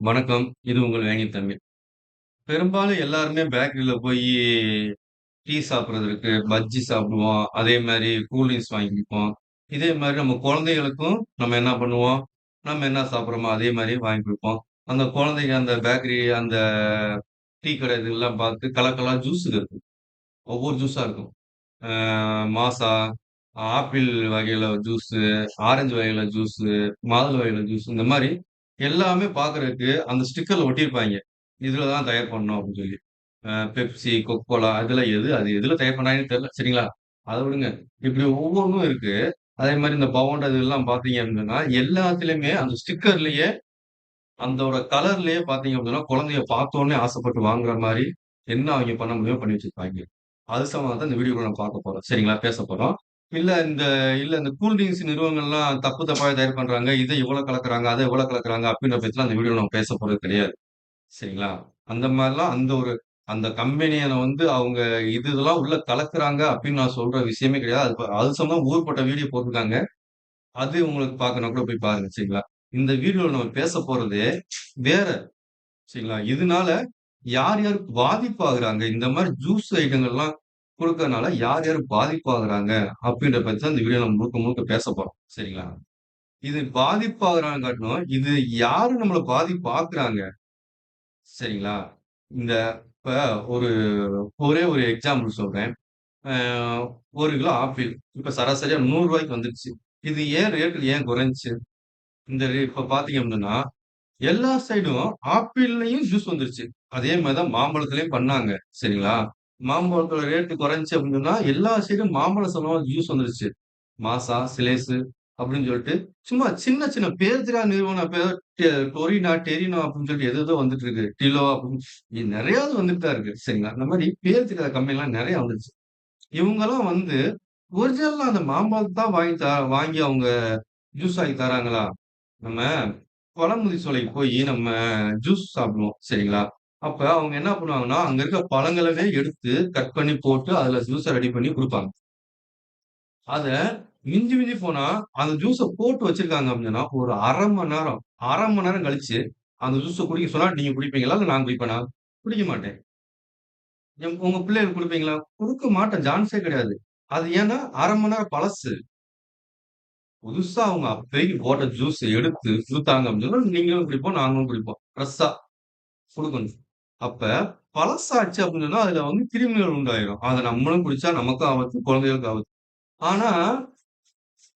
வணக்கம். இது உங்கள் வேங்கை தமிழ். பெரும்பாலும் எல்லாருமே பேக்கரில போயி டீ சாப்பிடுறது இருக்கு, பஜ்ஜி சாப்பிடுவோம். அதே மாதிரி கூல் ட்ரிங்க்ஸ் வாங்கி குடிப்போம். இதே மாதிரி நம்ம குழந்தைகளுக்கும் நம்ம என்ன பண்ணுவோம்? நம்ம என்ன சாப்பிடுறோமோ அதே மாரி வாங்கி குடுப்போம். அந்த குழந்தைங்க அந்த பேக்கரி அந்த டீ கடை இதெல்லாம் பார்த்து கலர் கலரா இருக்கும். ஒவ்வொரு ஜூஸா இருக்கும். அ மாஸா, ஆப்பிள் வகையில ஜூஸு, ஆரஞ்சு வகையில ஜூஸு, மாதுளை வகையில ஜூஸ் இந்த மாரி எல்லாமே பார்க்கறதுக்கு அந்த ஸ்டிக்கர்ல ஒட்டியிருப்பாங்க இதுல தான் தயார் பண்ணணும் அப்படின்னு சொல்லி. பெப்சி, கொக்கோலா கோலா எது அது எதுல தயார் பண்ணாங்கன்னு தெரியல. சரிங்களா? அதை விடுங்க. இப்படி ஒவ்வொன்றும் இருக்கு. அதே மாதிரி இந்த பவுண்டர் இதெல்லாம் பார்த்தீங்க அப்படின்னா, எல்லாத்துலேயுமே அந்த ஸ்டிக்கர்லயே அந்தோட கலர்லயே பார்த்தீங்க அப்படின்னா, குழந்தைய பார்த்தோன்னே ஆசைப்பட்டு வாங்குற மாதிரி என்ன அவங்க பண்ண முடியுமோ பண்ணி வச்சிருப்பாங்க அது சம்மந்தம் தான் இந்த வீடியோ நம்ம பார்க்க போறோம். சரிங்களா? பேச போறோம். இல்ல இந்த இல்ல இந்த கூல் ட்ரிங்க்ஸ் நிறுவனங்கள்லாம் தப்பு தப்பாக தயார் பண்றாங்க. இத இவ்வளோ கலக்குறாங்க, அத இவ்வளோ கலக்குறாங்க அப்படின்ற பத்திலாம் அந்த வீடியோல நம்ம பேச போறது கிடையாது. சரிங்களா? அந்த மாரிலாம் அந்த ஒரு அந்த கம்பெனிய வந்து அவங்க இது இதெல்லாம் உள்ள கலக்குறாங்க அப்படின்னு நான் சொல்ற விஷயமே கிடையாது. அது ப அது சம்மந்தமா ஊர்பட்ட வீடியோ போட்டுருக்காங்க. அது உங்களுக்கு பார்க்கணும்னா கூட போய் பாருங்க. சரிங்களா? இந்த வீடியோல நம்ம பேச போறது வேற. சரிங்களா? இதனால யார் யார் பாதிப்பாகுறாங்க? இந்த மாரி ஜூஸ் ஐட்டங்கள்லாம் குடுக்கறனால யார் யார் பாதிப்பாகிறாங்க அப்படின்ற பற்றி தான் இந்த வீடியோ நம்ம முழுக்க முழுக்க பேச போகிறோம் சரிங்களா? இது பாதிப்பாகிறாங்க காட்டணும் இது யாரு நம்மளை பாதிப்பாக்குறாங்க? சரிங்களா? இந்த இப்போ ஒரு ஒரே ஒரு எக்ஸாம்பிள் சொல்கிறேன் ஒரு கிலோ ஆப்பிள். இப்ப சராசரியா ரூ. 100 வந்துருச்சு. இது ஏன் ரேட்டு ஏன் குறைஞ்சிச்சு இந்த இப்போ பார்த்தீங்க அப்படின்னா, எல்லா சைடும் ஆப்பிள்லையும் ஜூஸ் வந்துருச்சு. அதே மாதிரி தான் மாம்பழத்துலேயும் பண்ணாங்க. சரிங்களா? மாம்பழத்தோட ரேட்டு குறைஞ்சி அப்படின்னு சொன்னா, எல்லா சைடும் மாம்பழ சம்பளம் ஜூஸ் வந்துருச்சு. மாசா சிலேசு அப்படின்னு சொல்லிட்டு, சும்மா சின்ன சின்ன பேர் தெரியாத நிறுவனம் பேர் டெ டொரினா, டெரினோ அப்படின்னு சொல்லிட்டு எதோ வந்துட்டு இருக்கு. டிலோ அப்படின்னு நிறைய வந்துட்டு தான் இருக்கு. சரிங்களா? அந்த மாதிரி பேர் தெரியாத கம்பெனிலாம் நிறைய வந்துருச்சு. இவங்கெல்லாம் வந்து ஒரிஜினலா அந்த மாம்பழத்தை தான் வாங்கி த வாங்கி அவங்க ஜூஸ் ஆகி தராங்களா? நம்ம பழமுதி சோலைக்கு போய் நம்ம ஜூஸ் சாப்பிடுவோம். சரிங்களா? அப்ப அவங்க என்ன பண்ணுவாங்கன்னா, அங்க இருக்க பழங்களவே எடுத்து கட் பண்ணி போட்டு, அதுல ஜூஸ ரெடி பண்ணி குடுப்பாங்க. அத மிஞ்சி மிஞ்சி போனா, அந்த ஜூஸ போட்டு வச்சிருக்காங்க அப்படின்னா, ஒரு அரை மணி நேரம் அரை மணி நேரம் கழிச்சு, அந்த ஜூஸ குடிக்க சொன்னா நீங்க குடிப்பீங்களா? இல்ல நான் குடிப்பேனா? குடிக்க மாட்டேன். எம் உங்க பிள்ளைகளுக்கு குடுப்பீங்களா? குடுக்க மாட்டேன். சான்ஸே கிடையாது. அது ஏன்னா அரை மணி நேரம் பழசு. புதுசா அவங்க அப்பதைக்கு போட்ட ஜூஸ் எடுத்து கொடுத்தாங்க அப்படின்னு சொன்னா நீங்களும் குடிப்போம், நாங்களும் குடிப்போம். ஃப்ரெஷ்ஷா குடுக்கணும். அப்ப பழசாச்சு அப்படின்னு சொன்னா, அதுல வந்து கிருமிகள் உண்டாயிரும். அதை நம்மளும் குடிச்சா நமக்கும் ஆபத்து, குழந்தைகளுக்கும் ஆபத்து. ஆனா,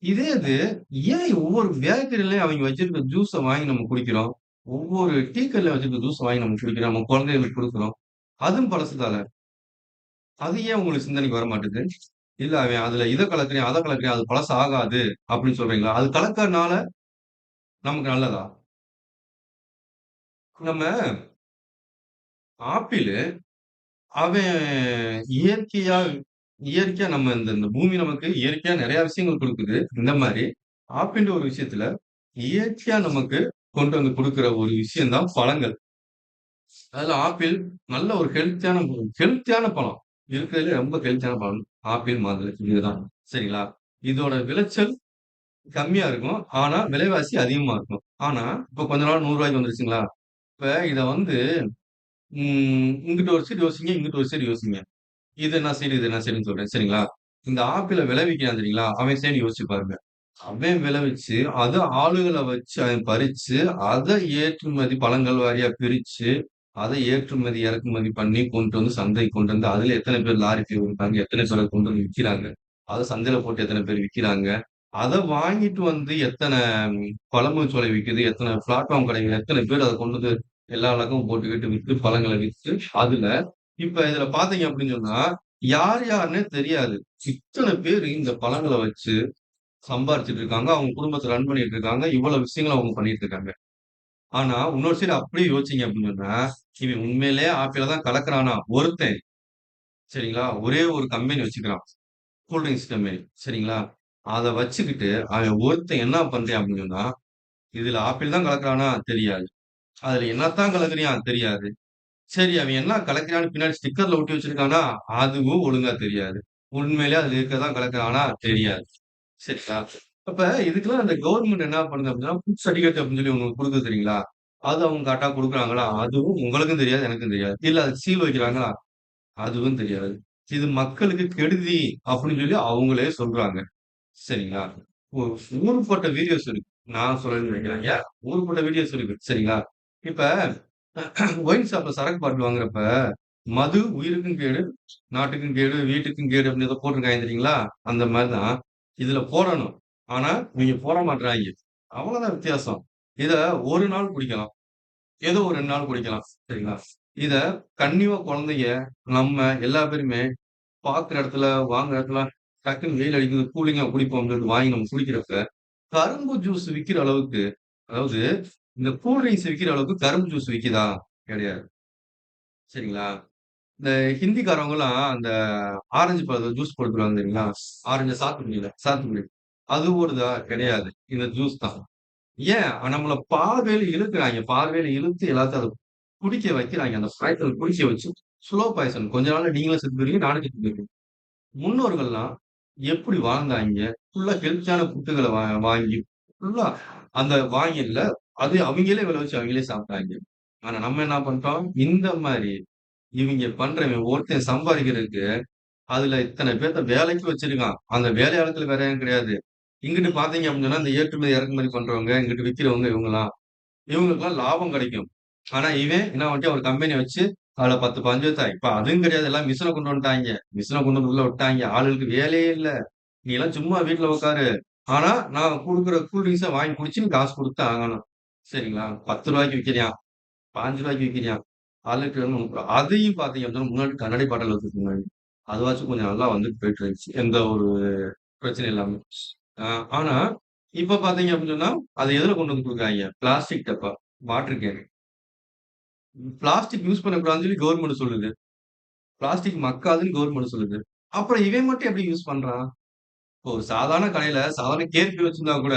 இதே இது ஏன் ஒவ்வொரு பேக்கரிலயும் அவங்க வச்சிருக்க ஜூஸை வாங்கி நம்ம குடிக்கிறோம்? ஒவ்வொரு டீ வச்சிருக்க ஜூஸ வாங்கி நம்ம குடிக்கிறோம். நம்ம குழந்தைகளுக்கு கொடுக்குறோம் அதுவும் பழசு அது ஏன் உங்களுக்கு சிந்தனைக்கு வர மாட்டேது இல்ல அவன் அதுல இத கலக்குறேன், அதை கலக்குறேன். அது பழசு ஆகாது அப்படின்னு சொல்றீங்களா? அது கலக்கறனால நமக்கு நல்லதா? நம்ம ஆப்பிளு அவன் இயற்கையா இயற்கையா நம்ம இந்த இந்த பூமி நமக்கு இயற்கையா நிறைய விஷயங்கள் கொடுக்குது இந்த மாதிரி ஆப்பிள்ன்ற ஒரு விஷயத்துல இயற்கையா நமக்கு கொண்டு வந்து கொடுக்குற ஒரு விஷயம்தான் பழங்கள். அதுல ஆப்பிள் நல்ல ஒரு ஹெல்த்தியான ஹெல்த்தியான பழம். இருக்கிறதுல ரொம்ப ஹெல்த்தியான பழம். ஆப்பிள், மாதிரி இதுதான். சரிங்களா? இதோட விளைச்சல் கம்மியா இருக்கும். ஆனா, விலைவாசி அதிகமா இருக்கும். ஆனா, இப்ப கொஞ்ச நாள் நூறு ரூபாய்க்கு வந்துருச்சுங்களா? இப்ப இத வந்து இங்கிட்டு ஒரு சைடு யோசிங்க, இங்கிட்ட ஒரு சைடு யோசிங்க. இது என்ன சைடு, இது என்ன சைடுன்னு சொல்றேன். சரிங்களா? இந்த ஆப்பிள விளைவிக்கிறான் சரிங்களா அவன் சைடு யோசிச்சு பாருங்க. அவன் விளைவிச்சு, அத ஆளுகளை வச்சு அவன் பறிச்சு, அத ஏற்றுமதி பழங்கள் வாரியா பிரிச்சு, அதை ஏற்றுமதி, இறக்குமதி பண்ணி கொண்டு வந்து சந்தைக்கு கொண்டு வந்து, அதுல எத்தனை பேர் லாரி போய் விப்பாங்க, எத்தனை பேர் கொண்டு வந்து விக்கிறாங்க. அத சந்தையில போட்டு எத்தனை பேர் விக்கிறாங்க. அத வாங்கிட்டு வந்து எத்தனை குழம்பு சோலை விக்குது, எத்தனை பிளாட்ஃபார்ம் கடைகள், எத்தனை பேர் அத கொண்டு வந்து எல்லா இலக்கமும் போட்டுக்கிட்டு விற்று பழங்களை விற்று அதுல இப்ப இதுல பாத்தீங்க அப்படின்னு சொன்னா, யார் யாருன்னே தெரியாது. இத்தனை பேர் இந்த பழங்கள வச்சு சம்பாரிச்சிட்டு இருக்காங்க. அவங்க குடும்பத்தை ரன் பண்ணிட்டு இருக்காங்க. இவ்வளவு விஷயங்கள அவங்க பண்ணிட்டு இருக்காங்க. ஆனா, இன்னொரு சைடு அப்படியே யோசிச்சீங்க அப்படின்னு சொன்னா, இவன் உண்மையிலேயே ஆப்பிள தான் கலக்குறானா? ஒருத்தன். சரிங்களா? ஒரே ஒரு கம்பெனி வச்சுக்கிறான். Cool drinks company. சரிங்களா? அத வச்சுக்கிட்டு அவன் ஒருத்தன் என்ன பண்றான் அப்படின்னு சொன்னா, இதுல ஆப்பிள் தான் கலக்குறானா? தெரியாது. அதுல என்னத்தான் கலக்குறியான்? தெரியாது. சரி அவன் என்ன கலக்கிறான்னு பின்னாடி ஸ்டிக்கர்ல ஒட்டி வச்சிருக்கானா? அதுவும் ஒழுங்கா தெரியாது. உண்மையிலேயே அதுல இருக்கதான் கலக்குறானா? தெரியாது. சரிங்களா? அப்ப இதுக்கெல்லாம் அந்த கவர்மெண்ட் என்ன பண்ணுது அப்படின்னா, புக் சர்டிபிகேட் அப்படின்னு சொல்லி ஒண்ணு கொடுக்க தெரியுங்களா? அது அவங்க கரெக்டா கொடுக்குறாங்களா அதுவும் உங்களுக்கும் தெரியாது, எனக்கும் தெரியாது. இல்ல அதுக்கு சீல் வைக்கிறாங்களா? அதுவும் தெரியாது. இது மக்களுக்கு கெடுதி அப்படின்னு சொல்லி அவங்களே சொல்றாங்க. சரிங்களா? ஒரு ஊருப்பட்ட வீடியோஸ் இருக்கு. நான் சொல்லணும்னு நினைக்கிறேன். ஏன் ஊருப்பட்ட வீடியோஸ் இருக்கு. சரிங்களா? இப்ப ஒயின் ஷாப்ல சரக்கு பாட்டில் வாங்குறப்ப, மது உயிருக்கும் கேடு, நாட்டுக்கும் கேடு, வீட்டுக்கும் கேடு அப்படின்னு ஏதோ போட்டிருக்காங்க தெரியுங்களா? அந்த மாதிரிதான் இதுல போடணும். ஆனா, நீங்க போட மாட்டாங்க அவ்வளவுதான் வித்தியாசம். இத ஒரு நாள் குடிக்கலாம். ஏதோ ஒரு ரெண்டு நாள் குடிக்கலாம். சரிங்களா? இத கன்னிவா குழந்தைங்க, நம்ம எல்லா பேருமே பாக்குற இடத்துல, வாங்குற இடத்துல டக்குன்னு வெயில் அடிக்குது, கூலிங்கா குடிப்போம் சொல்லிட்டு வாங்கி நம்ம குடிக்கிறப்ப, கரும்பு ஜூஸ் விக்கிற அளவுக்கு, அதாவது இந்த கூல் ட்ரிங்க்ஸ் விற்கிற அளவுக்கு கரும்பு ஜூஸ் விற்கிதா கிடையாது. சரிங்களா? இந்த ஹிந்திக்காரவங்கலாம் அந்த ஆரஞ்சு பழத்த ஜூஸ் போட்டு தருவாங்க ஆரஞ்சு ஆரஞ்ச சாத்துக்குடியில சாத்துக்குடி. அது ஓடுதா? கிடையாது. இந்த ஜூஸ் தான். ஏன்? நம்மள பார்வையில இழுக்கிறாங்க பார்வையில இழுத்து எல்லாத்தையும் அதை குடிக்க வைக்கிறாங்க அந்த பாய்சன குடிக்க வச்சு, ஸ்லோ பாய்சன். கொஞ்ச நாள் நீங்களும் செத்து போயிருக்கீங்க நானும் செத்து போயிருக்கேன் முன்னோர்கள்லாம் எப்படி வாழ்ந்தாங்க ஃபுல்லா ஹெல்த்தியான ஃபுட்டுகள வாங்கி, ஃபுல்லா அந்த வாங்கில அது அவங்களே விளைவிச்சு அவங்களே சாப்பிட்டாங்க ஆனா நம்ம என்ன பண்றோம் இந்த மாதிரி இவங்க பண்றவன் ஒருத்தன் சம்பாதிக்கிறதுக்கு, அதுல இத்தனை பேர்த்த வேலைக்கு வச்சிருக்கான். அந்த வேலையாளத்துல வேற ஏன் கிடையாது. இங்கிட்டு பாத்தீங்க அப்படின்னு இந்த ஏற்றுமதி, இறக்குமதி பண்றவங்க, இங்கிட்டு விக்கிறவங்க இவங்கலாம். இவங்களுக்குலாம் லாபம் கிடைக்கும். ஆனா இவன் என்ன வந்துட்டு ஒரு கம்பெனி வச்சு, அதுல 10, 15 இப்ப அதுவும் கிடையாது. எல்லாம் மிஷினை கொண்டு வந்துட்டாங்க மிஷினை கொண்டு வந்து உள்ள விட்டாங்க ஆளுகளுக்கு வேலையே இல்ல. நீ எல்லாம் சும்மா வீட்டுல உட்காரு. ஆனா, நான் கொடுக்குற கூல் ட்ரிங்க்ஸ வாங்கி குடிச்சு நீ காசு குடுத்து ஆகணும். சரிங்களா? ரூ. 10க்கு விக்கிறியாம். ரூ. 5க்கு விக்கிறியாம். ஆளுக்கு அதையும் பார்த்தீங்க அப்படின்னா, முன்னாடி கண்ணாடி பாட்டில்ல முன்னாடி அதுவாச்சும் கொஞ்சம் நல்லா வந்துட்டு போயிட்டு இருந்துச்சு. எந்த ஒரு பிரச்சனையும் இல்லாம. ஆனா, இப்ப பாத்தீங்க அப்படின்னு சொன்னா, அதை எதுல கொண்டு வந்து கொடுக்குறாங்க பிளாஸ்டிக் டப்பா, வாட்டர் கேன். பிளாஸ்டிக் யூஸ் பண்ணக்கூடாதுன்னு சொல்லி கவர்மெண்ட் சொல்லுது. பிளாஸ்டிக் மக்காதுன்னு கவர்மெண்ட் சொல்லுது. அப்புறம் இவன் மட்டும் எப்படி யூஸ் பண்றான்? இப்போ ஒரு சாதாரண கடையில சாதாரண கேர்பி வச்சிருந்தா கூட,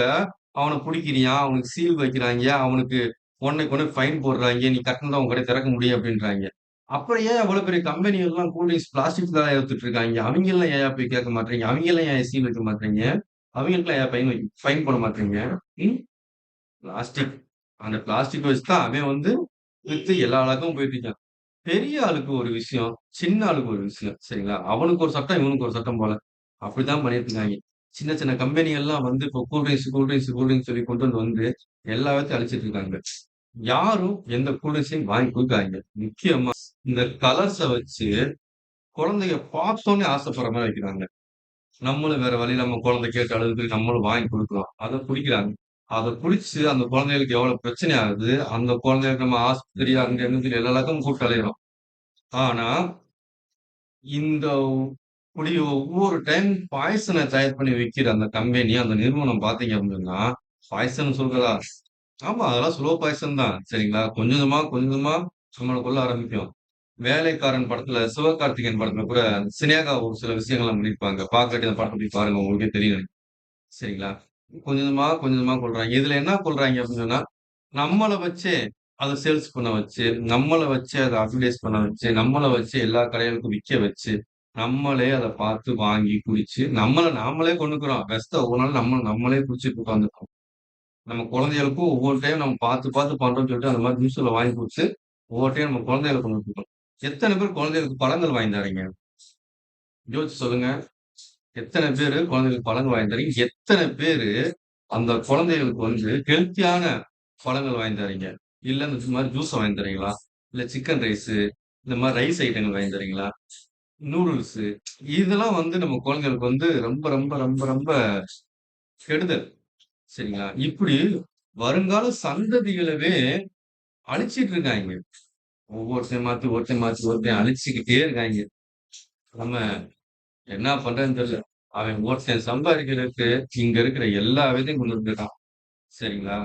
அவன பிடிக்கிறியா அவனுக்கு சீல் வைக்கிறாங்க அவனுக்கு ஒன்னைக்கு ஒன்று ஃபைன் போடுறாங்க நீ கட்டணம் அவங்க கடை திறக்க முடியும் அப்படின்றாங்க அப்புறம் ஏன் அவ்வளோ பெரிய கம்பெனி எல்லாம் கூல்ட்ரிங்க்ஸ் பிளாஸ்டிக் தான் ஏற்றுட்டு இருக்காங்க அவங்க எல்லாம் ஏன் போய் கேட்க மாட்டுறீங்க அவங்க எல்லாம் ஏன் சீல் வைக்க மாட்டீங்க அவங்களுக்குலாம் ஏன் ஃபைன் வை ஃபைன் போட மாட்டீங்க பிளாஸ்டிக். அந்த பிளாஸ்டிக் வச்சு தான் அவன் வந்து வித்து எல்லா அளவுக்கும் போயிட்டு இருக்கான். பெரிய ஆளுக்கு ஒரு விஷயம், சின்ன ஆளுக்கு ஒரு விஷயம். சரிங்களா? அவனுக்கு ஒரு சட்டம், இவனுக்கு ஒரு சட்டம் போல. அப்படிதான் பண்ணிட்டு இருக்காங்க சின்ன சின்ன கம்பெனிகள்லாம் வந்து இப்போ cool drinks, cool drinks, cool drinks சொல்லி கொண்டு வந்து வந்து எல்லாத்தையும் அழிச்சிட்டு இருக்காங்க. யாரும் எந்த கூல் ட்ரிங்க்ஸையும் வாங்கி குடுக்காதீங்க. முக்கியமா இந்த கலர்ஸ வச்சு குழந்தைய பார்த்தோன்னே ஆசைப்படுற மாதிரி வைக்கிறாங்க. நம்மளும் வேற வழி நம்ம குழந்தை கேட்டு அழுது நம்மளும் வாங்கி குடுக்குறோம். அதை குடிக்கிறாங்க. அத குடிச்சு அந்த குழந்தைகளுக்கு எவ்வளவு பிரச்சனை ஆகுது. அந்த குழந்தைகளுக்கு நம்ம ஆஸ்பத்திரி அங்க இங்கன்னு சொல்லி எல்லா அலையிறோம். ஆனா, இந்த குடி ஒவ்வொரு டைம் பாய்சனை தயார் பண்ணி விக்கிற அந்த கம்பெனி, அந்த நிறுவனம் பார்த்தீங்க அப்படின்னா, பாய்சன் சொல்றதா? ஆமா, அதெல்லாம் ஸ்லோ பாய்சன் தான். சரிங்களா? கொஞ்சம் கொஞ்சமா, கொஞ்சம் கொஞ்சமா நம்மள கொள்ள ஆரம்பிக்கும். வேலைக்காரன் படத்துல சிவகார்த்திகேயன் படத்துல கூட சினேகா ஒரு சில விஷயங்கள்லாம் பண்ணியிருப்பாங்க. பார்க்காட்டி அந்த படம் போய் பாருங்க. உங்களுக்கே தெரியும். சரிங்களா? கொஞ்சமா, கொஞ்சமா கொள்றாங்க இதுல என்ன கொள்றாங்க அப்படின்னு நம்மளை நம்மள வச்சே அத சேல்ஸ் பண்ண வச்சு, நம்மளை வச்சு அதை அட்வர்டைஸ் பண்ண வச்சு, நம்மளை வச்சு எல்லா கடைகளுக்கும் விற்க வச்சு, நம்மளே அத பார்த்து வாங்கி குடிச்சு, நம்மள நாமளே கொண்டுக்கிறோம் விஷத்த ஒவ்வொரு நாளும் நம்ம நம்மளே குடிச்சிட்டு உட்காந்துக்கிறோம் நம்ம குழந்தைகளுக்கும் ஒவ்வொரு டைம் நம்ம பார்த்து பார்த்து பண்றோம்னு சொல்லிட்டு அந்த மாதிரி ஜூஸ்கள வாங்கி குடிச்சு ஒவ்வொரு டைம் நம்ம குழந்தைகளை கொண்டு கொடுக்கணும். எத்தனை பேர் குழந்தைகளுக்கு பழங்கள் வாங்கி தரீங்க? யோசிச்சு சொல்லுங்க. எத்தனை பேரு குழந்தைகளுக்கு பழங்கள் வாங்கி தரீங்க? எத்தனை பேரு அந்த குழந்தைகளுக்கு வந்து ஹெல்த்தியான பழங்கள் வாங்கி தர்றீங்க? இல்ல இந்த மாதிரி ஜூஸ வாங்கி தரீங்களா? இல்ல சிக்கன் ரைஸு, இந்த மாதிரி ரைஸ் ஐட்டங்கள் வாங்கி தரீங்களா? நூடுல்ஸு இதெல்லாம் வந்து நம்ம குழந்தைகளுக்கு வந்து ரொம்ப ரொம்ப ரொம்ப ரொம்ப கெடுதல். சரிங்களா? இப்படி வருங்கால சந்ததிகளவே அழிச்சிட்டு இருக்காய்ங்க. ஒவ்வொருத்தன் மாத்தி, ஒருத்தன் மாத்தி, ஒருத்தன் அழிச்சுக்கிட்டே இருக்காய்ங்க. நம்ம என்ன பண்றதுன்னு தெரியல. அவன் ஒருத்தன் சம்பாதிக்கிறதுக்கு இங்க இருக்கிற எல்லா விதையும் கொண்டு வந்துட்டான். சரிங்களா?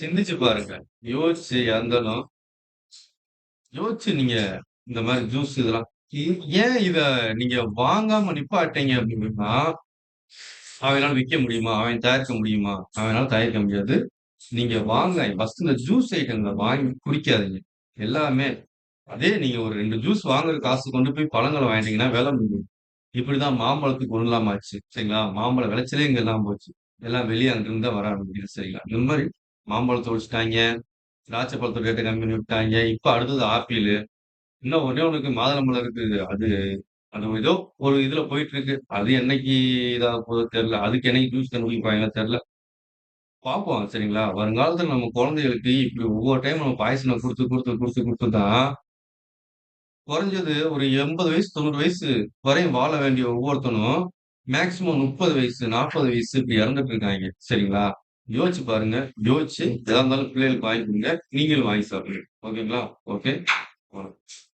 சிந்திச்சு பாருங்க. யோசிச்சு இருந்தாலும் யோசிச்சு நீங்க இந்த மாரி ஜூஸ் இதெல்லாம் இ ஏன் இத நீங்க வாங்காம நிப்பாட்டீங்க அப்படின்னா, அவனால விக்க முடியுமா? அவன் தயாரிக்க முடியுமா? அவனால தயாரிக்க முடியாது. நீங்க வாங்க ஃபர்ஸ்ட் இந்த ஜூஸ் ஐட்டங்கள வாங்கி குடிக்காதீங்க. எல்லாமே அதே நீங்க ஒரு 2 ஜூஸ் வாங்குற காசு கொண்டு போய் பழங்கள வாங்கிட்டீங்கன்னா விலை முடியும். இப்படிதான் மாம்பழத்துக்கு ஒண்ணும் இல்லாம ஆச்சு. சரிங்களா? மாம்பழ விளைச்சலே இங்க இல்லாம போச்சு. எல்லாம் வெளிய அங்கிருந்து தான் வர ஆரம்பிக்குது. சரிங்களா? இந்த மாரி மாம்பழத்த ஒழிச்சுட்டாய்ங்க. திராட்சை பழத்த ரேட்ட கம்மி பண்ணி விட்டாய்ங்க. இப்ப அடுத்தது ஆப்பிளு. இன்னும் ஒண்ணே ஒண்ணு மாதுளம்பழம் இருக்குது. அது அது ஏதோ ஒரு இதுல போயிட்டுருக்கு. அது என்னைக்கு இதாக போதோ தெர்ல. அதுக்கு என்னைக்கு ஜூஸ் கண்டுபிடிப்பாய்ங்களோ தெர்ல. பார்ப்போம் சரிங்களா? வருங்காலத்துல நம்ம குழந்தைகளுக்கு இப்படி ஒவ்வொரு டைம் நம்ம பாய்சன குடுத்து, குடுத்து, குடுத்து, குடுத்து தான் குறைஞ்சது ஒரு 80 வயசு, 90 வயசு வரையும் வாழ வேண்டிய ஒவ்வொருத்தனும், மேக்ஸிமம் 30 வயசு, 40 வயசு இப்படி இறந்துட்டு இருக்காய்ங்க. சரிங்களா? யோசிச்சு பாருங்க. யோசிச்சு எதா இருந்தாலும் பிள்ளைகளுக்கு வாங்கி குடுங்க. நீங்களும் வாங்கி சாப்பிடுங்க. ஓகேங்களா? ஓகே. வணக்கம்.